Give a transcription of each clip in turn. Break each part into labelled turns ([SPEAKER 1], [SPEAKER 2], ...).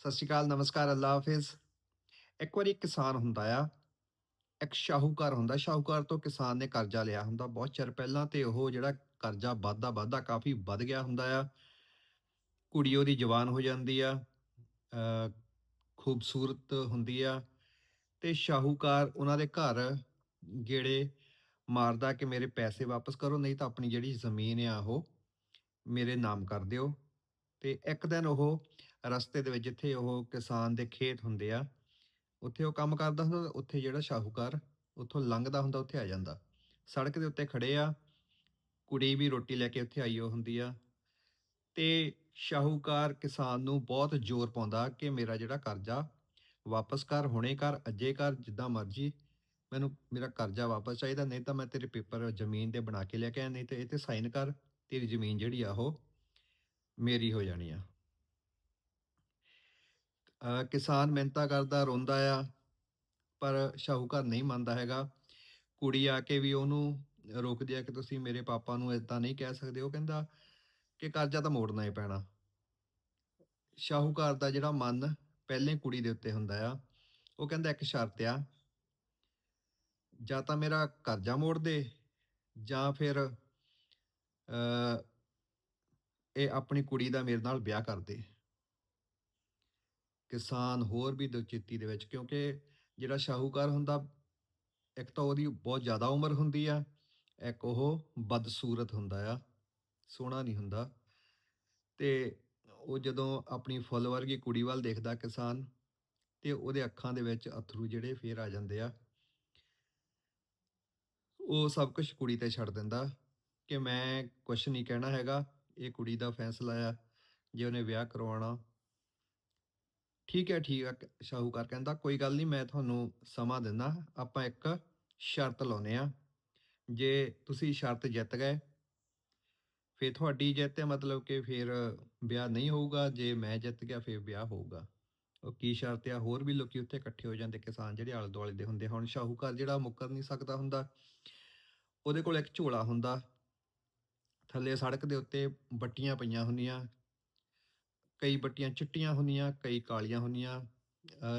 [SPEAKER 1] ਸਤਿ ਸ਼੍ਰੀ ਅਕਾਲ, ਨਮਸਕਾਰ ਅੱਲਾ ਹਾਫਿਜ਼। ਇੱਕ ਵਾਰੀ ਕਿਸਾਨ ਹੁੰਦਾ ਆ, ਇੱਕ ਸ਼ਾਹੂਕਾਰ ਹੁੰਦਾ, ਸ਼ਾਹੂਕਾਰ ਤੋਂ ਕਿਸਾਨ ਨੇ ਕਰਜ਼ਾ ਲਿਆ ਹੁੰਦਾ, ਬਹੁਤ ਚਿਰ ਪਹਿਲਾਂ ਤੇ ਉਹ ਜਿਹੜਾ ਕਰਜ਼ਾ ਵੱਧਦਾ ਵੱਧਦਾ ਕਾਫੀ ਵੱਧ ਗਿਆ ਹੁੰਦਾ ਆ। ਕੁੜੀ ਉਹਦੀ ਜਵਾਨ ਹੋ ਜਾਂਦੀ ਆ ਖੂਬਸੂਰਤ ਹੁੰਦੀ ਆ ਤੇ ਸ਼ਾਹੂਕਾਰ ਉਹਨਾਂ ਦੇ ਘਰ ਗੇੜੇ ਮਾਰਦਾ ਕਿ ਮੇਰੇ ਪੈਸੇ ਵਾਪਸ ਕਰੋ, ਨਹੀਂ ਤਾਂ ਆਪਣੀ ਜਿਹੜੀ ਜ਼ਮੀਨ ਆ ਉਹ ਮੇਰੇ ਨਾਮ ਕਰ ਦਿਓ। ਤੇ ਇੱਕ ਦਿਨ ਉਹ ਰਸਤੇ ਦੇ ਵਿੱਚ ਜਿੱਥੇ ਉਹ ਕਿਸਾਨ ਦੇ ਖੇਤ ਹੁੰਦੇ ਆ, ਉੱਥੇ ਉਹ ਕੰਮ ਕਰਦਾ ਹੁੰਦਾ ਉੱਥੇ ਜਿਹੜਾ ਸ਼ਾਹੂਕਾਰ ਉੱਥੋਂ ਲੰਘਦਾ ਹੁੰਦਾ, ਉੱਥੇ ਆ ਜਾਂਦਾ। ਸੜਕ ਦੇ ਉੱਤੇ ਖੜੇ ਆ, ਕੁੜੀ ਵੀ ਰੋਟੀ ਲੈ ਕੇ ਉੱਥੇ ਆਈ ਉਹ ਹੁੰਦੀ ਆ ਤੇ ਸ਼ਾਹੂਕਾਰ ਕਿਸਾਨ ਨੂੰ ਬਹੁਤ ਜ਼ੋਰ ਪਾਉਂਦਾ ਕਿ ਮੇਰਾ ਜਿਹੜਾ ਕਰਜ਼ਾ ਵਾਪਸ ਕਰ, ਹੁਣੇ ਕਰ, ਅੱਜੇ ਕਰ, ਜਿੱਦਾਂ ਮਰਜ਼ੀ, ਮੈਨੂੰ, ਮੇਰਾ ਕਰਜ਼ਾ ਵਾਪਸ ਚਾਹੀਦਾ, ਨਹੀਂ ਤਾਂ ਮੈਂ ਤੇਰੇ ਪੇਪਰ ਜ਼ਮੀਨ ਦੇ ਬਣਾ ਕੇ ਲੈ ਕੇ ਆਇਆ, ਨਹੀਂ ਤੇ ਇਹ ਤੇ ਸਾਈਨ ਕਰ, ਤੇਰੀ ਜ਼ਮੀਨ ਜਿਹੜੀ ਆ ਉਹ ਮੇਰੀ ਹੋ ਜਾਣੀ ਆ। ਕਿਸਾਨ ਮਿਹਨਤਾਂ ਕਰਦਾ, ਰੋਂਦਾ ਆ, ਪਰ ਸ਼ਾਹੂਕਾਰ ਨਹੀਂ ਮੰਨਦਾ ਹੈਗਾ। ਕੁੜੀ ਆ ਕੇ ਵੀ ਉਹਨੂੰ ਰੋਕਦੀ ਆ ਕਿ ਤੁਸੀਂ ਮੇਰੇ ਪਾਪਾ ਨੂੰ ਇਦਾਂ ਨਹੀਂ ਕਹਿ ਸਕਦੇ। ਉਹ ਕਹਿੰਦਾ ਕਿ ਕਰਜ਼ਾ ਤਾਂ ਮੋੜਨਾ ਹੀ ਪੈਣਾ। ਸ਼ਾਹੂਕਾਰ ਦਾ ਜਿਹੜਾ ਮਨ ਪਹਿਲੇ ਕੁੜੀ ਦੇ ਉੱਤੇ ਹੁੰਦਾ ਆ, ਉਹ ਕਹਿੰਦਾ ਇੱਕ ਸ਼ਰਤ ਆ, ਜਾਂ ਤਾਂ ਮੇਰਾ ਕਰਜ਼ਾ ਮੋੜ ਦੇ, ਜਾਂ ਫਿਰ ਇਹ ਆਪਣੀ ਕੁੜੀ ਦਾ ਮੇਰੇ ਨਾਲ ਵਿਆਹ ਕਰ ਦੇ। ਕਿਸਾਨ ਹੋਰ ਵੀ ਦੁਚਿੱਤੀ ਦੇ ਵਿੱਚ, ਕਿਉਂਕਿ ਜਿਹੜਾ ਸ਼ਾਹੂਕਾਰ ਹੁੰਦਾ, ਇੱਕ ਤਾਂ ਉਹਦੀ ਬਹੁਤ ਜ਼ਿਆਦਾ ਉਮਰ ਹੁੰਦੀ ਆ, ਇੱਕ ਉਹ ਬਦਸੂਰਤ ਹੁੰਦਾ ਆ, ਸੋਹਣਾ ਨਹੀਂ ਹੁੰਦਾ। ਤੇ ਉਹ ਜਦੋਂ ਆਪਣੀ ਫੁੱਲ ਵਰਗੀ ਕੁੜੀ ਵੱਲ ਦੇਖਦਾ ਕਿਸਾਨ, ਤੇ ਉਹਦੇ ਅੱਖਾਂ ਦੇ ਵਿੱਚ ਅਥਰੂ ਜਿਹੜੇ ਫੇਰ ਆ ਜਾਂਦੇ ਆ। ਉਹ ਸਭ ਕੁਝ ਕੁੜੀ ਤੇ ਛੱਡ ਦਿੰਦਾ ਕਿ ਮੈਂ ਕੁਝ ਨਹੀਂ ਕਹਿਣਾ ਹੈਗਾ, ਇਹ ਕੁੜੀ ਦਾ ਫੈਸਲਾ ਆ, ਜੇ ਉਹਨੇ ਵਿਆਹ ਕਰਵਾਉਣਾ ਠੀਕ ਹੈ ਠੀਕ ਹੈ ਸ਼ਾਹੂਕਾਰ ਕਹਿੰਦਾ, ਕੋਈ ਗੱਲ ਨਹੀਂ, ਮੈਂ ਤੁਹਾਨੂੰ ਸਮਾਂ ਦਿੰਦਾ, ਆਪਾਂ ਇੱਕ ਸ਼ਰਤ ਲਾਉਨੇ ਆ ਜੇ ਤੁਸੀਂ ਸ਼ਰਤ ਜਿੱਤ ਗਏ, ਫਿਰ ਤੁਹਾਡੀ ਜਿੱਤ ਹੈ, ਮਤਲਬ ਕਿ ਫਿਰ ਵਿਆਹ ਨਹੀਂ ਹੋਊਗਾ, ਜੇ ਮੈਂ ਜਿੱਤ ਗਿਆ, ਫਿਰ ਵਿਆਹ ਹੋਊਗਾ। ਉਹ ਕੀ ਸ਼ਰਤ ਆ ਹੋਰ ਵੀ ਲੋਕੀ ਉੱਥੇ ਇਕੱਠੇ ਹੋ ਜਾਂਦੇ, ਕਿਸਾਨ ਜਿਹੜੇ ਆਲੇ ਦੁਆਲੇ ਦੇ ਹੁੰਦੇ ਹੁਣ, ਸ਼ਾਹੂਕਾਰ ਜਿਹੜਾ ਮੁੱਕਰ ਨਹੀਂ ਸਕਦਾ ਹੁੰਦਾ। ਉਹਦੇ ਕੋਲ ਇੱਕ ਝੋਲਾ ਹੁੰਦਾ, ਥੱਲੇ ਸੜਕ ਦੇ ਉੱਤੇ ਬੱਟੀਆਂ ਪਈਆਂ ਹੁੰਦੀਆਂ ਕਈ ਬੱਟੀਆਂ ਚਿੱਟੀਆਂ ਹੁੰਦੀਆਂ, ਕਈ ਕਾਲੀਆਂ ਹੁੰਦੀਆਂ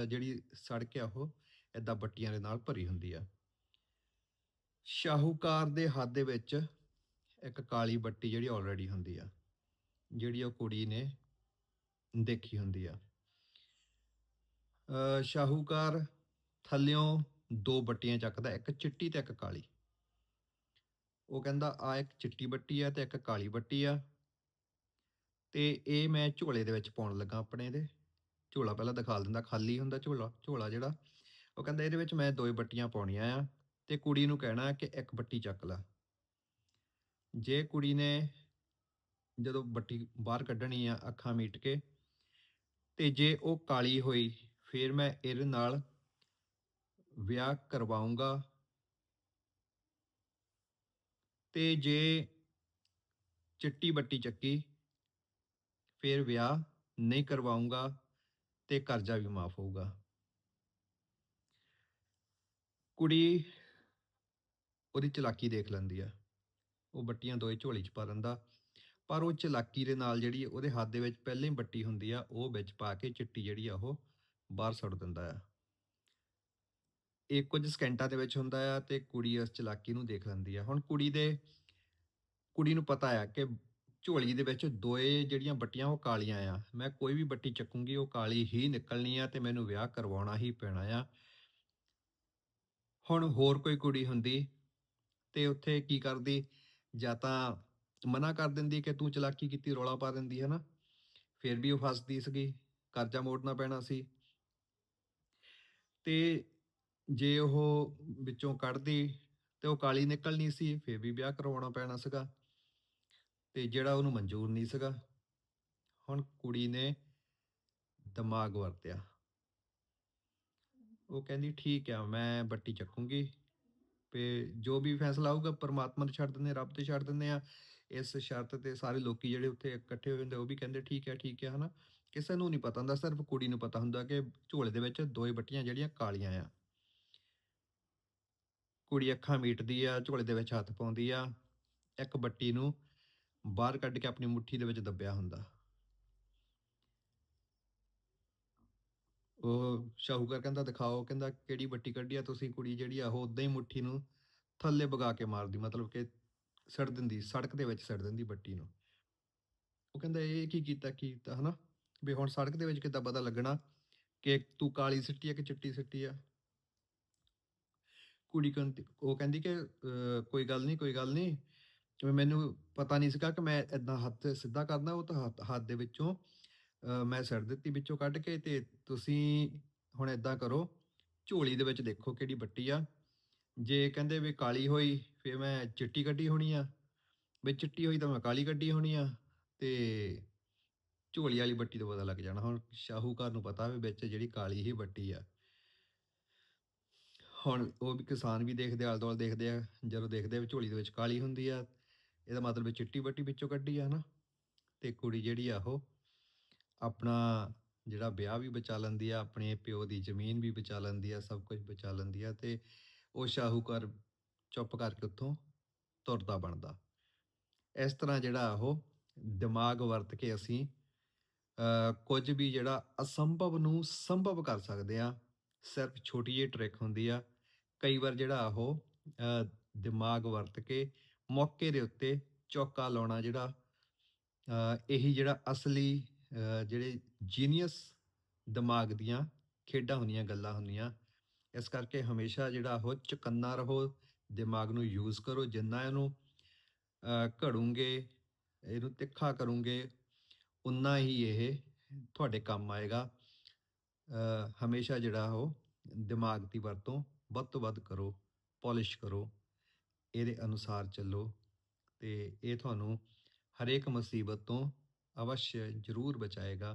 [SPEAKER 1] ਜਿਹੜੀ ਸੜਕ ਆ ਉਹ ਏਦਾਂ ਬੱਟੀਆਂ ਦੇ ਨਾਲ ਭਰੀ ਹੁੰਦੀ ਆ। ਸ਼ਾਹੂਕਾਰ ਦੇ ਹੱਥ ਦੇ ਵਿੱਚ ਇੱਕ ਕਾਲੀ ਬੱਟੀ ਜਿਹੜੀ ਆਲਰੇਡੀ ਹੁੰਦੀ ਆ, ਜਿਹੜੀ ਉਹ ਕੁੜੀ ਨੇ ਦੇਖੀ ਹੁੰਦੀ ਆ। ਸ਼ਾਹੂਕਾਰ ਥੱਲਿਓਂ ਦੋ ਬੱਟੀਆਂ ਚੱਕਦਾ, ਇੱਕ ਚਿੱਟੀ ਤੇ ਇੱਕ ਕਾਲੀ। ਉਹ ਕਹਿੰਦਾ ਆ ਇੱਕ ਚਿੱਟੀ ਬੱਟੀ ਆ ਤੇ ਇੱਕ ਕਾਲੀ ਬੱਟੀ ਆ। ਤੇ ਇਹ ਮੈਂ ਝੋਲੇ ਦੇ ਵਿੱਚ ਪਾਉਣ ਲੱਗਾ ਆਪਣੇ ਦੇ ਝੋਲਾ ਪਹਿਲਾਂ ਦਿਖਾ ਦਿੰਦਾ, ਖਾਲੀ ਹੁੰਦਾ ਝੋਲਾ ਝੋਲਾ ਜਿਹੜਾ। ਉਹ ਕਹਿੰਦਾ ਇਹਦੇ ਵਿੱਚ ਮੈਂ ਦੋ ਬੱਟੀਆਂ ਪਾਉਣੀਆਂ ਆ ਤੇ ਕੁੜੀ ਨੂੰ ਕਹਿਣਾ ਕਿ ਇੱਕ ਬੱਟੀ ਚੱਕ ਲੈ। ਜੇ ਕੁੜੀ ਨੇ ਜਦੋਂ ਬੱਟੀ ਬਾਹਰ ਕੱਢਣੀ ਆ ਅੱਖਾਂ ਮੀਟ ਕੇ ਤੇ ਜੇ ਉਹ ਕਾਲੀ ਹੋਈ, ਫਿਰ ਮੈਂ ਇਹਦੇ ਨਾਲ ਵਿਆਹ ਕਰਵਾਉਂਗਾ ਤੇ ਜੇ ਚਿੱਟੀ ਬੱਟੀ ਚੱਕੀ ਫਿਰ ਵਿਆਹ ਨਹੀਂ ਕਰਵਾਉਂਗਾ ਤੇ ਕਰਜ਼ਾ ਵੀ ਮਾਫ ਹੋਊਗਾ। ਕੁੜੀ ਉਹਦੀ ਚਲਾਕੀ ਦੇਖ ਲੈਂਦੀ ਆ। ਉਹ ਬੱਟੀਆਂ ਦੋਏ ਝੋਲੀ 'ਚ ਪਾ ਲੈਂਦਾ, ਪਰ ਉਹ ਚਲਾਕੀ ਦੇ ਨਾਲ ਜਿਹੜੀ ਉਹਦੇ ਹੱਥ ਦੇ ਵਿੱਚ ਪਹਿਲਾਂ ਹੀ ਬੱਟੀ ਹੁੰਦੀ ਆ, ਉਹ ਵਿੱਚ ਪਾ ਕੇ ਚਿੱਟੀ ਜਿਹੜੀ ਆ ਉਹ ਬਾਹਰ ਸੁੱਟ ਦਿੰਦਾ ਆ। ਇਹ ਕੁਝ ਸਕਿੰਟਾਂ ਦੇ ਵਿੱਚ ਹੁੰਦਾ ਆ ਤੇ ਕੁੜੀ ਉਸ ਚਲਾਕੀ ਨੂੰ ਦੇਖ ਲੈਂਦੀ ਆ। ਹੁਣ ਕੁੜੀ ਦੇ, ਕੁੜੀ ਨੂੰ ਪਤਾ ਆ ਕਿ ਝੋਲੀ ਦੇ ਵਿੱਚ ਦੋਏ ਜਿਹੜੀਆਂ ਬੱਟੀਆਂ ਉਹ ਕਾਲੀਆਂ ਆ। ਮੈਂ ਕੋਈ ਵੀ ਬੱਟੀ ਚੱਕੂੰਗੀ, ਉਹ ਕਾਲੀ ਹੀ ਨਿਕਲਣੀ ਆ ਤੇ ਮੈਨੂੰ ਵਿਆਹ ਕਰਵਾਉਣਾ ਹੀ ਪੈਣਾ ਆ। ਹੁਣ ਹੋਰ ਕੋਈ ਕੁੜੀ ਹੁੰਦੀ ਤੇ ਉੱਥੇ ਕੀ ਕਰਦੀ? ਜਾਂ ਤਾਂ ਮਨਾ ਕਰ ਦਿੰਦੀ ਕਿ ਤੂੰ ਚਲਾਕੀ ਕੀਤੀ, ਰੌਲਾ ਪਾ ਦਿੰਦੀ ਹੈ ਨਾ ਫਿਰ ਵੀ ਉਹ ਫਸਦੀ ਸੀਗੀ, ਕਰਜ਼ਾ ਮੋੜਨਾ ਪੈਣਾ ਸੀ। ਤੇ ਜੇ ਉਹ ਵਿੱਚੋਂ ਕੱਢਦੀ ਤੇ ਉਹ ਕਾਲੀ ਨਿਕਲਣੀ ਸੀ, ਫਿਰ ਵੀ ਵਿਆਹ ਕਰਵਾਉਣਾ ਪੈਣਾ ਸੀਗਾ। ਤੇ ਜਿਹੜਾ ਉਹਨੂੰ ਮਨਜ਼ੂਰ ਨਹੀਂ ਸੀਗਾ, ਹੁਣ ਕੁੜੀ ਨੇ ਦਿਮਾਗ ਵਰਤਿਆ। ਉਹ ਕਹਿੰਦੀ, ਠੀਕ ਆ, ਮੈਂ ਬੱਟੀ ਚੱਕੂੰਗੀ। ਤੇ ਜੋ ਵੀ ਫੈਸਲਾ ਆਊਗਾ, ਪਰਮਾਤਮਾ ਤੇ ਛੱਡ ਦਿੰਦੇ, ਰੱਬ ਤੇ ਛੱਡ ਦਿੰਦੇ ਆ। ਇਸ ਸ਼ਰਤ ਤੇ ਸਾਰੇ ਲੋਕੀ ਜਿਹੜੇ ਉੱਥੇ ਇਕੱਠੇ ਹੋਏ ਹੁੰਦੇ, ਉਹ ਵੀ ਕਹਿੰਦੇ, ਠੀਕ ਹੈ ਠੀਕ ਹੈ ਹਨਾ? ਕਿਸੇ ਨੂੰ ਨਹੀਂ ਪਤਾ ਹੁੰਦਾ, ਸਿਰਫ ਕੁੜੀ ਨੂੰ ਪਤਾ ਹੁੰਦਾ ਕਿ ਝੋਲੇ ਦੇ ਵਿੱਚ ਦੋਏ ਬੱਟੀਆਂ ਜਿਹੜੀਆਂ ਕਾਲੀਆਂ ਆ। ਕੁੜੀ ਅੱਖਾਂ ਮੀਟਦੀ ਆ, ਝੋਲੇ ਦੇ ਵਿੱਚ ਹੱਥ ਪਾਉਂਦੀ ਆ। ਇੱਕ ਬੱਟੀ ਨੂੰ ਬਾਹਰ ਕੱਢ ਕੇ ਆਪਣੀ ਮੁੱਠੀ ਦੇ ਵਿੱਚ ਦੱਬਿਆ ਹੁੰਦਾ। ਉਹ ਸ਼ਾਹੂਕਾਰ ਕਹਿੰਦਾ, ਦਿਖਾਓ। ਕਹਿੰਦਾ, ਕਿਹੜੀ ਬੱਟੀ ਕੱਢੀ ਆ ਤੁਸੀਂ ਕੁੜੀ ਜਿਹੜੀ ਆ? ਉਹ ਉਦਾਂ ਹੀ ਮੁੱਠੀ ਨੂੰ ਥੱਲੇ ਵਗਾ ਕੇ ਮਾਰਦੀ, ਮਤਲਬ ਕਿ ਸੜ ਦਿੰਦੀ, ਸੜਕ ਦੇ ਵਿੱਚ ਸੜ ਦਿੰਦੀ ਬੱਟੀ ਨੂੰ। ਉਹ ਕਹਿੰਦਾ, ਇਹ ਕੀ ਕੀਤਾ ਕੀ ਕੀਤਾ ਹਨਾ? ਵੀ ਹੁਣ ਸੜਕ ਦੇ ਵਿੱਚ ਕਿੱਦਾਂ ਪਤਾ ਲੱਗਣਾ ਕਿ ਤੂੰ ਕਾਲੀ ਸਿੱਟੀ ਆ ਕਿ ਚਿੱਟੀ ਸਿੱਟੀ ਆ? ਕੁੜੀ ਕਹਿੰਦੀ ਉਹ ਕਹਿੰਦੀ ਕਿ ਕੋਈ ਗੱਲ ਨਹੀਂ ਕੋਈ ਗੱਲ ਨਹੀਂ ਜਿਵੇਂ ਮੈਨੂੰ ਪਤਾ ਨਹੀਂ ਸੀਗਾ ਕਿ ਮੈਂ ਇਦਾਂ ਹੱਥ ਸਿੱਧਾ ਕਰਦਾ ਉਹ ਤਾਂ ਹੱਥ ਹੱਥ ਦੇ ਵਿੱਚੋਂ ਮੈਂ ਸਿਰ ਦਿੱਤੀ ਵਿੱਚੋਂ ਕੱਢ ਕੇ ਤੇ ਤੁਸੀਂ ਹੁਣ ਇਦਾਂ ਕਰੋ, ਝੋਲੀ ਦੇ ਵਿੱਚ ਦੇਖੋ ਕਿਹੜੀ ਬੱਟੀ ਆ। ਜੇ ਕਹਿੰਦੇ ਵੀ ਕਾਲੀ ਹੋਈ, ਫਿਰ ਮੈਂ ਚਿੱਟੀ ਕੱਢੀ ਹੋਣੀ ਆ। ਵੀ ਚਿੱਟੀ ਹੋਈ ਤਾਂ ਮੈਂ ਕਾਲੀ ਕੱਢੀ ਹੋਣੀ ਆ ਤੇ ਝੋਲੀ ਵਾਲੀ ਬੱਟੀ ਤੋਂ ਪਤਾ ਲੱਗ ਜਾਣਾ। ਹੁਣ ਸ਼ਾਹੂਕਾਰ ਨੂੰ ਪਤਾ ਵੀ ਵਿੱਚ ਜਿਹੜੀ ਕਾਲੀ ਹੀ ਬੱਟੀ ਆ। ਹੁਣ ਉਹ ਵੀ ਕਿਸਾਨ ਵੀ ਦੇਖਦੇ ਆਲ਼ ਦੁਆਲੇ ਦੇਖਦੇ ਆ। ਜਦੋਂ ਦੇਖਦੇ ਆ ਵੀ ਝੋਲੀ ਦੇ ਵਿੱਚ ਕਾਲੀ ਹੁੰਦੀ ਆ ਇਹਦਾ ਮਤਲਬ ਵੀ ਚਿੱਟੀ ਬੱਟੀ ਵਿੱਚੋਂ ਕੱਢੀ ਆ ਨਾ ਤੇ ਕੁੜੀ ਜਿਹੜੀ ਆ ਉਹ ਆਪਣਾ ਜਿਹੜਾ ਵਿਆਹ ਵੀ ਬਚਾ ਲੈਂਦੀ ਆ ਆਪਣੇ ਪਿਓ ਦੀ ਜ਼ਮੀਨ ਵੀ ਬਚਾ ਲੈਂਦੀ ਆ ਸਭ ਕੁਝ ਬਚਾ ਲੈਂਦੀ ਆ ਤੇ ਉਹ ਸ਼ਾਹੂਕਾਰ ਚੁੱਪ ਕਰਕੇ ਉੱਥੋਂ ਤੁਰਦਾ ਬਣਦਾ। ਇਸ ਤਰ੍ਹਾਂ ਜਿਹੜਾ ਉਹ ਦਿਮਾਗ ਵਰਤ ਕੇ ਅਸੀਂ ਅ, ਕੁਝ ਵੀ ਜਿਹੜਾ ਅਸੰਭਵ ਨੂੰ ਸੰਭਵ ਕਰ ਸਕਦੇ ਆ ਸਿਰਫ ਛੋਟੀ ਜਿਹੀ ਟ੍ਰਿਕ ਹੁੰਦੀ ਆ ਕਈ ਵਾਰ ਜਿਹੜਾ ਉਹ ਦਿਮਾਗ ਵਰਤ ਕੇ ਮੌਕੇ ਦੇ ਉੱਤੇ ਚੌਕਾ ਲਾਉਣਾ ਜਿਹੜਾ ਇਹੀ ਜਿਹੜਾ ਅਸਲੀ ਜਿਹੜੇ ਜੀਨੀਅਸ ਦਿਮਾਗ ਦੀਆਂ ਖੇਡਾਂ ਹੁੰਦੀਆਂ ਗੱਲਾਂ ਹੁੰਦੀਆਂ ਇਸ ਕਰਕੇ ਹਮੇਸ਼ਾ ਜਿਹੜਾ ਉਹ ਚੁਕੰਨਾ ਰਹੋ ਦਿਮਾਗ ਨੂੰ ਯੂਜ਼ ਕਰੋ ਜਿੰਨਾ ਇਹਨੂੰ ਅ, ਘੜੂੰਗੇ ਇਹਨੂੰ ਤਿੱਖਾ ਕਰੋਗੇ ਉਨਾ ਹੀ ਇਹ ਤੁਹਾਡੇ ਕੰਮ ਆਏਗਾ। ਹਮੇਸ਼ਾ ਜਿਹੜਾ ਉਹ ਦਿਮਾਗ ਦੀ ਵਰਤੋਂ ਵੱਧ ਤੋਂ ਵੱਧ ਕਰੋ ਪਾਲਿਸ਼ ਕਰੋ। ਇਹਦੇ ਅਨੁਸਾਰ ਚੱਲੋ ਤੇ ਇਹ ਤੁਹਾਨੂੰ ਹਰੇਕ ਮੁਸੀਬਤ ਤੋਂ ਅਵਸ਼ ਜ਼ਰੂਰ ਬਚਾਏਗਾ।